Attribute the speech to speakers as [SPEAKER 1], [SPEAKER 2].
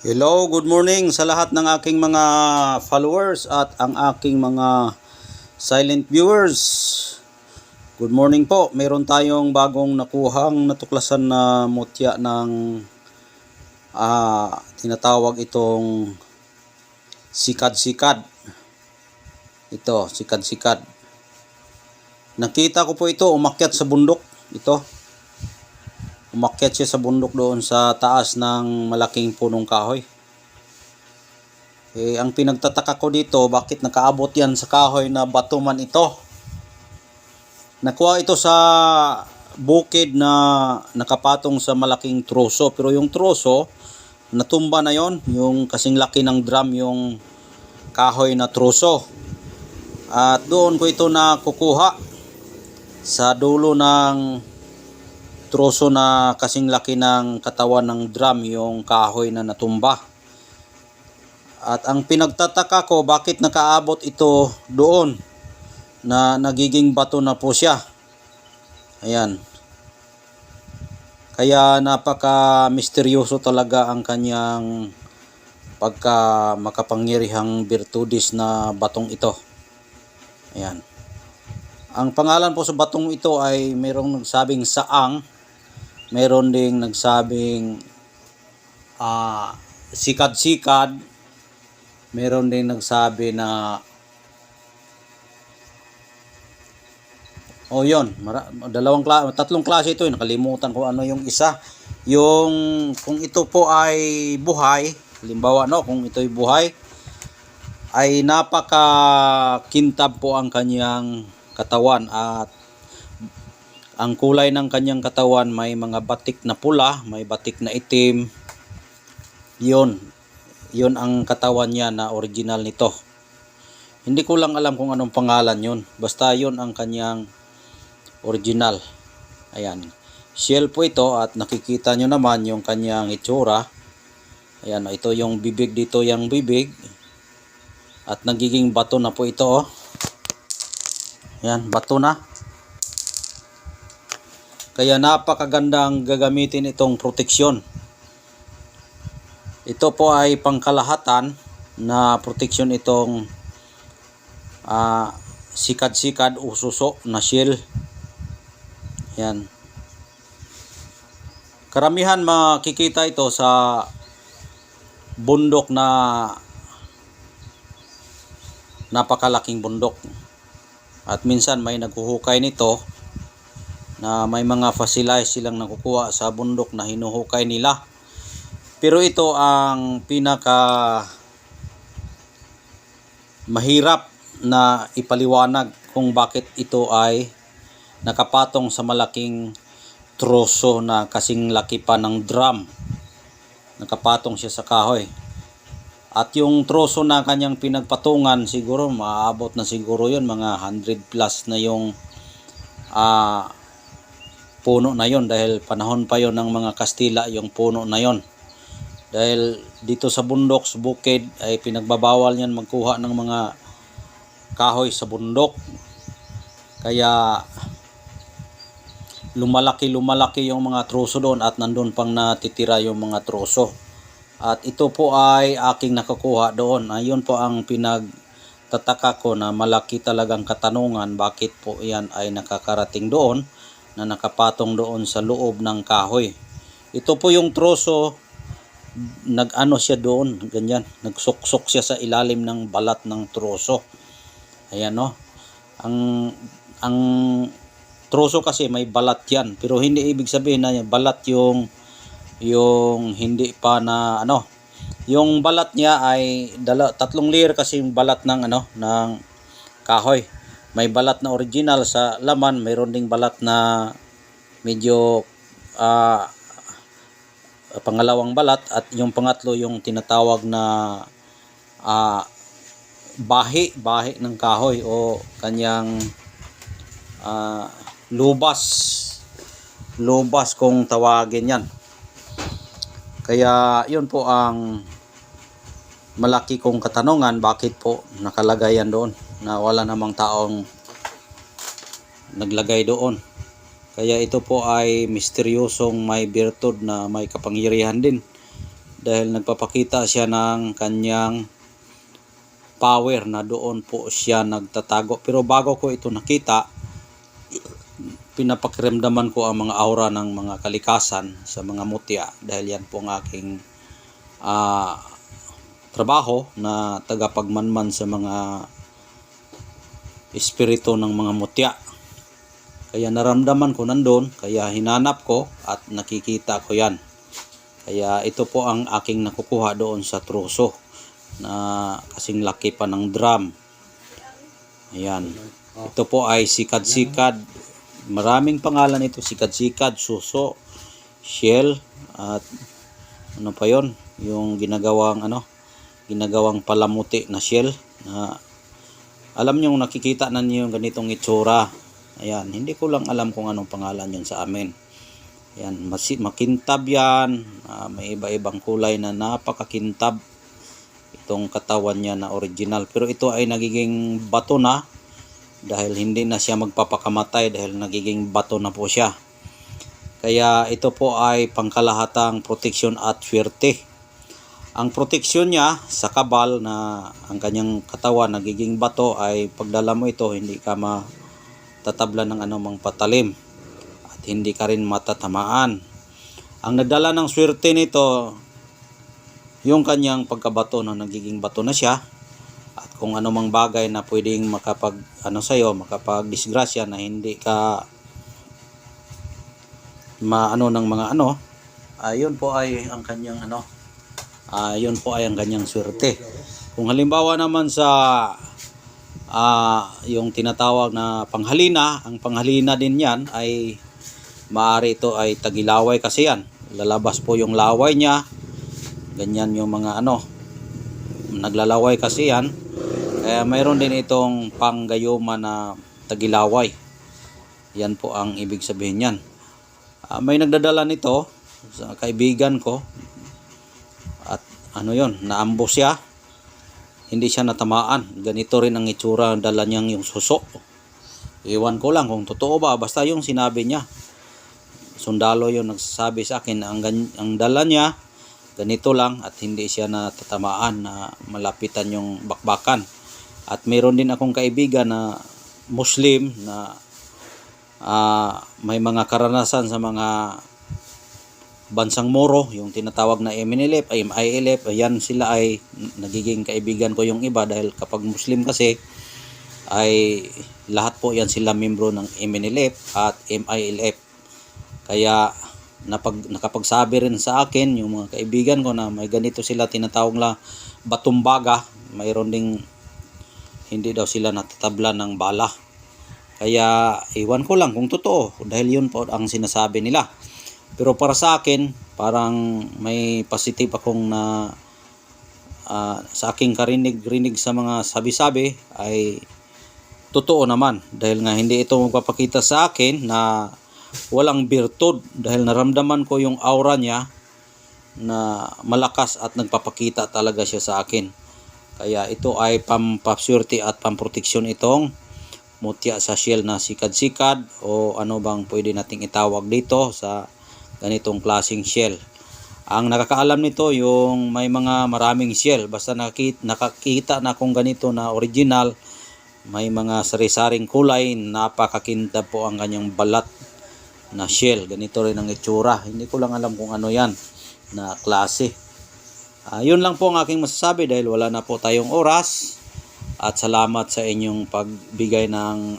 [SPEAKER 1] Hello, good morning sa lahat ng aking mga followers at ang aking mga silent viewers. Good morning po. Meron tayong bagong nakuhang natuklasan na mutya ng ah, tinatawag itong sikad-sikad. Ito, sikad-sikad. Nakita ko po ito umakyat sa bundok. Ito umakyat siya sa bundok doon sa taas ng malaking punong kahoy. Eh, ang pinagtataka ko dito, bakit nakaabot yan sa kahoy na bato man ito? Nakuha ito sa bukid na nakapatong sa malaking troso. Pero yung troso, natumba na yon yung kasing laki ng drum yung kahoy na troso. At doon ko ito nakukuha sa dulo ng troso na kasing laki ng katawan ng drum yung kahoy na natumba. At ang pinagtataka ko bakit nakaabot ito doon na nagiging bato na po siya. Ayan. Kaya napaka misteryoso talaga ang kanyang pagka makapangyarihang birtudis na batong ito. Ayan. Ang pangalan po sa batong ito ay mayroong nagsabing saang meron ding nagsabing ah sikad-sikad meron ding nagsabi na Oh, yon. Mara, dalawang kla tatlong klase ito, eh. nakalimutan ko ano yung isa. Yung kung ito po ay buhay, halimbawa no, kung ito ay buhay, ay napaka kintab po ang kanyang katawan at ang kulay ng kanyang katawan may mga batik na pula, may batik na itim. Yun. Yun ang katawan niya na original nito. Hindi ko lang alam kung anong pangalan yun. Basta yun ang kanyang original. Ayan. Shell po ito at nakikita nyo naman yung kanyang itsura. Ayan, ito yung bibig dito, yung bibig. At nagiging bato na po ito. Oh. Ayan, bato na. Kaya napakagandang gagamitin itong proteksyon. Ito po ay pangkalahatan na proteksyon itong ah, sikad-sikad o na shell. Yan. Karamihan makikita ito sa bundok na napakalaking bundok. At minsan may naghuhukay nito na may mga fossilize silang nakukuha sa bundok na hinuhukay nila. Pero ito ang pinaka mahirap na ipaliwanag kung bakit ito ay nakapatong sa malaking troso na kasing laki pa ng drum. Nakapatong siya sa kahoy. At yung troso na kanyang pinagpatungan siguro maabot na siguro yun mga 100 plus na yung ah puno na yon dahil panahon pa yon ng mga Kastila yung puno na yon. Dahil dito sa bundok, sa bukid ay pinagbabawal niyan magkuha ng mga kahoy sa bundok. Kaya lumalaki lumalaki yung mga troso doon at nandun pang natitira yung mga troso. At ito po ay aking nakakuha doon. Ayun po ang pinagtataka ko na malaki talagang katanungan bakit po yan ay nakakarating doon na nakapatong doon sa loob ng kahoy. Ito po yung troso, nag-ano siya doon, ganyan, nagsuksok siya sa ilalim ng balat ng troso. Ayan no. Ang ang troso kasi may balat yan, pero hindi ibig sabihin na balat yung yung hindi pa na ano. Yung balat niya ay dala, tatlong layer kasi yung balat ng ano ng kahoy may balat na original sa laman, mayroon ding balat na medyo ah, pangalawang balat at yung pangatlo yung tinatawag na ah, bahi, bahi ng kahoy o kanyang ah, lubas. Lubas kung tawagin yan. Kaya yun po ang malaki kong katanungan bakit po nakalagay yan doon na wala namang taong naglagay doon. Kaya ito po ay misteryosong may birtud na may kapangyarihan din dahil nagpapakita siya ng kanyang power na doon po siya nagtatago. Pero bago ko ito nakita, pinapakiramdaman ko ang mga aura ng mga kalikasan sa mga mutya dahil yan po ang aking ah, trabaho na tagapagmanman sa mga espiritu ng mga mutya. Kaya naramdaman ko nandun, kaya hinanap ko at nakikita ko yan. Kaya ito po ang aking nakukuha doon sa truso na kasing laki pa ng drum. Ayan. Ito po ay sikad-sikad. Maraming pangalan ito. Sikad-sikad, suso, shell, at ano pa yon Yung ginagawang ano, ginagawang palamuti na shell na alam niyo nakikita na niyo yung ganitong itsura. Ayan, hindi ko lang alam kung anong pangalan yun sa amin. Ayan, masi, makintab yan. Ah, may iba-ibang kulay na napakakintab itong katawan niya na original. Pero ito ay nagiging bato na dahil hindi na siya magpapakamatay dahil nagiging bato na po siya. Kaya ito po ay pangkalahatang proteksyon at swerte. Ang proteksyon niya sa kabal na ang kanyang katawan nagiging bato ay pagdala mo ito hindi ka matatabla ng anumang patalim at hindi ka rin matatamaan. Ang nagdala ng swerte nito yung kanyang pagkabato na nagiging bato na siya at kung anumang bagay na pwedeng makapag ano sa makapag disgrasya na hindi ka maano ng mga ano ayun po ay ang kanyang ano ayun po ay ang kanyang swerte. Kung halimbawa naman sa ah, yung tinatawag na panghalina ang panghalina din yan ay maari ito ay tagilaway kasi yan. Lalabas po yung laway niya. Ganyan yung mga ano naglalaway kasi yan. Kaya mayroon din itong panggayuma na tagilaway. Yan po ang ibig sabihin yan. Ah, may nagdadala nito sa kaibigan ko ano yon naambos siya. Hindi siya natamaan. Ganito rin ang itsura dala niyang yung suso. Iwan ko lang kung totoo ba. Basta yung sinabi niya. Sundalo yung nagsasabi sa akin. Ang, ang dala niya ganito lang at hindi siya natatamaan na malapitan yung bakbakan. At meron din akong kaibigan na Muslim na ah, may mga karanasan sa mga bansang Moro, yung tinatawag na MNLF, ay MILF, ayan sila ay nagiging kaibigan ko yung iba dahil kapag Muslim kasi ay lahat po yan sila membro ng MNLF at MILF. Kaya napag, nakapagsabi rin sa akin yung mga kaibigan ko na may ganito sila tinatawag na batumbaga, mayroon ding hindi daw sila natatabla ng bala. Kaya iwan ko lang kung totoo dahil yun po ang sinasabi nila. Pero para sa akin, parang may positive akong na ah, sa aking karinig-rinig sa mga sabi-sabi ay totoo naman dahil nga hindi ito magpapakita sa akin na walang birtud dahil naramdaman ko yung aura niya na malakas at nagpapakita talaga siya sa akin. Kaya ito ay pampaswerte at pamproteksyon itong mutya sa shell na sikad-sikad o ano bang pwede nating itawag dito sa ganitong klaseng shell. Ang nakakaalam nito yung may mga maraming shell. Basta nakakita, nakakita na kung ganito na original may mga sari-saring kulay napakakintab po ang kanyang balat na shell. Ganito rin ang itsura. Hindi ko lang alam kung ano yan na klase. Ah, yun lang po ang aking masasabi dahil wala na po tayong oras. At salamat sa inyong pagbigay ng